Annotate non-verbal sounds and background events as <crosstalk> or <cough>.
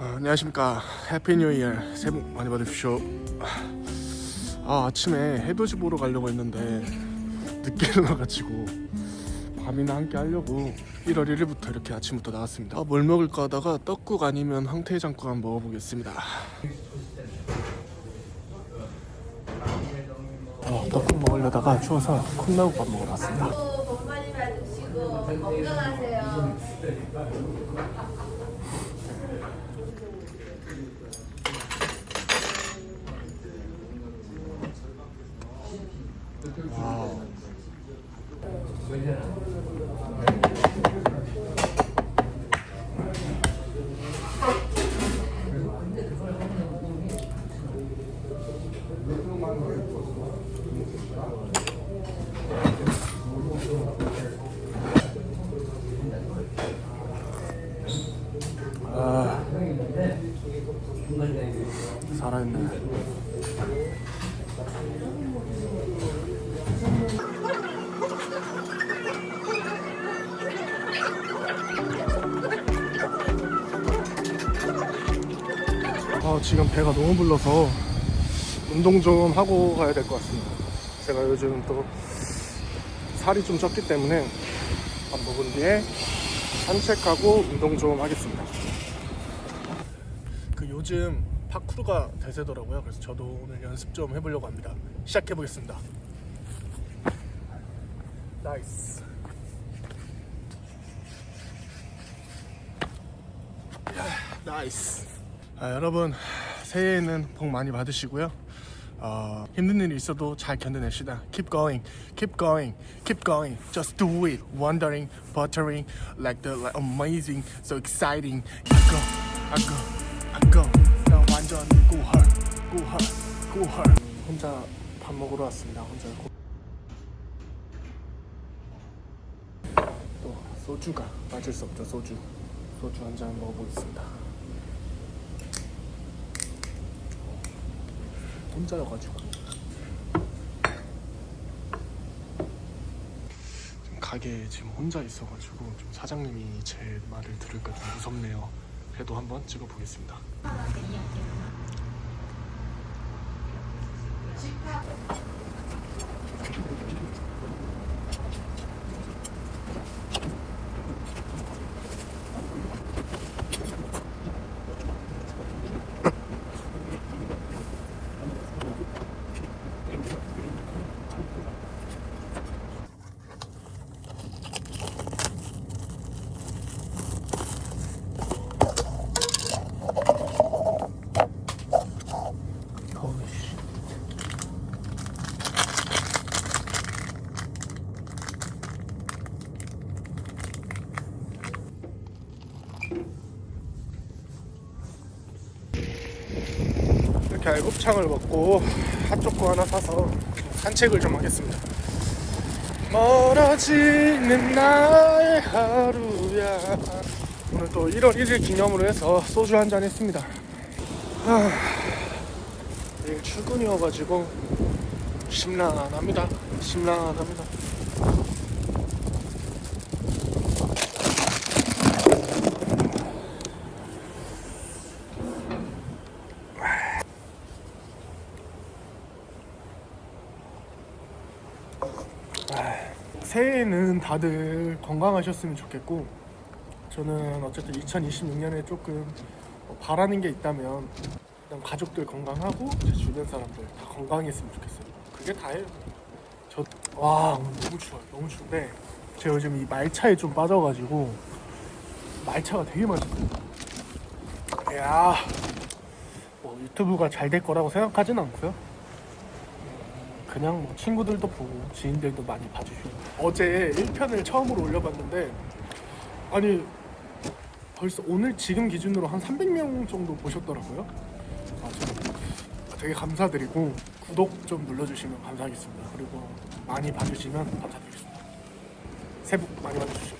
아, 안녕하십니까. 해피 뉴 이어. 새해 복 많이 받으십시오. 아 아침에 해돋이 보러 가려고 했는데 늦게 <laughs> 일어나가지고 밤이나 함께 하려고 1월 1일부터 이렇게 아침부터 나왔습니다. 아, 뭘 먹을까 하다가 떡국 아니면 황태장국 한번 먹어보겠습니다. 어, 떡국 먹으려다가 추워서 콩나물밥 먹으러 왔습니다 건강하세요. 와우. 살아있네. 아, 지금 배가 너무 불러서 운동 좀 하고 가야 될 것 같습니다. 제가 요즘 또 살이 좀 쪘기 때문에 밥 먹은 뒤에 산책하고 운동 좀 하겠습니다. 그 요즘 파쿠르가 대세더라고요. 그래서 저도 오늘 연습 좀 해보려고 합니다. 시작해 보겠습니다. 나이스. 야, 나이스. 아, 여러분 새해에는 복 많이 받으시고요. 어, 힘든 일이 있어도 잘 견뎌냅시다. Keep going, keep going, keep going. Just do it. Wondering, buttering, like the like amazing, so exciting. I go, I go, I go. 나 완전 구헐, 구헐, 구헐. 혼자 밥 먹으러 왔습니다. 혼자. 고- 또 소주가 빠질 수 없죠. 소주. 소주 한 잔 먹어보겠습니다. 혼자여가지고 지금 가게에 지금 혼자 있어가지고 좀 사장님이 제 말을 들을까 좀 무섭네요. 그래도 한번 찍어보겠습니다. 이렇게 알곱창을 먹고 핫초코 하나 사서 산책을 좀 하겠습니다. 멀어지는 나의 하루야. 오늘 또 1월 1일 기념으로 해서 소주 한 잔 했습니다. 아, 내일 출근이어가지고 심란합니다. 심란합니다. 새해에는 다들 건강하셨으면 좋겠고 저는 어쨌든 2026년에 조금 뭐 바라는 게 있다면 일단 가족들 건강하고 제 주변 사람들 다 건강했으면 좋겠어요. 그게 다예요. 저와 오늘 너무 추워요. 너무 추운데 제가 요즘 이 말차에 좀 빠져가지고 말차가 되게 맛있어요. 야, 뭐 유튜브가 잘 될 거라고 생각하진 않고요. 그냥 뭐 친구들도 보고 지인들도 많이 봐주시고. 어제 1편을 처음으로 올려봤는데 아니 벌써 오늘 지금 기준으로 한 300명 정도 보셨더라고요. 아, 저 되게 감사드리고 구독 좀 눌러주시면 감사하겠습니다. 그리고 많이 봐주시면 감사드리겠습니다. 새해 복 많이 받으십시오